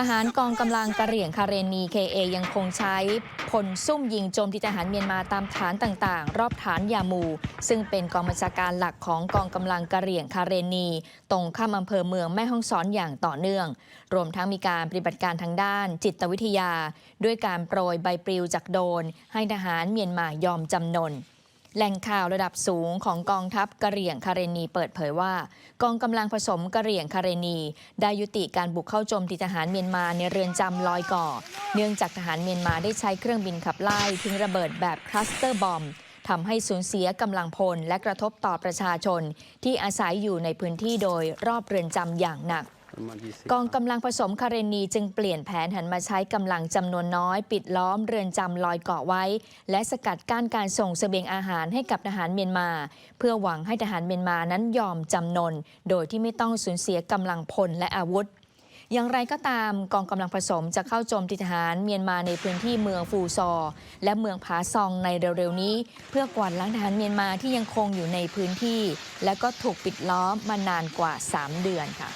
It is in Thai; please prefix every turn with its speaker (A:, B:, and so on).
A: ทหารกองกำลังกะเหรี่ยงคาเรนี KA ยังคงใช้พลซุ่มยิงโจมตีทหารเมียนมาตามฐานต่างๆ รอบฐานยามู ซึ่งเป็นกองบัญชาการหลักของกองกำลังกะเหรี่ยงคาเรนี ตรงข้ามอำเภอเมืองแม่ฮ่องสอนอย่างต่อเนื่อง รวมทั้งมีการปฏิบัติการทางด้านจิตวิทยา ด้วยการโปรยใบปลิวจากโดรนให้ทหารเมียนมายอมจำนน แหล่งข่าวระดับสูงของกองทัพกะเหรี่ยงคาเรนีเปิดเผยว่า กองกำลังผสมกะเหรี่ยงคาเรนี ได้ยุติการบุกเข้าโจมตีทหารเมียนมาในเรือนจำลอยก่อ เนื่องจากทหารเมียนมาได้ใช้เครื่องบินขับไล่ทิ้งระเบิดแบบคลัสเตอร์บอมทำให้สูญเสียกำลังพลและกระทบต่อประชาชน ที่อาศัยอยู่ในพื้นที่โดยรอบเรือนจำอย่างหนัก กองกำลังผสมคาเรนีจึงเปลี่ยนแผนหันมาใช้กำลังจำนวนน้อย ปิดล้อมเรือนจำลอยเกาะไว้ และสกัดกั้นการส่งเสบียงอาหารให้กับทหารเมียนมา เพื่อหวังให้ทหารเมียนมานั้นยอมจำนน โดยที่ไม่ต้องสูญเสียกำลังพลและอาวุธ อย่างไรก็ตามกองกำลังผสมจะเข้าโจมตีทหารเมียนมาในพื้นที่เมืองฟูซอ และเมืองผาซองในเร็วๆนี้ เพื่อกวาดล้างทหารเมียนมาที่ยังคงอยู่ในพื้นที่ และก็ถูกปิดล้อมมานานกว่า 3 เดือนค่ะ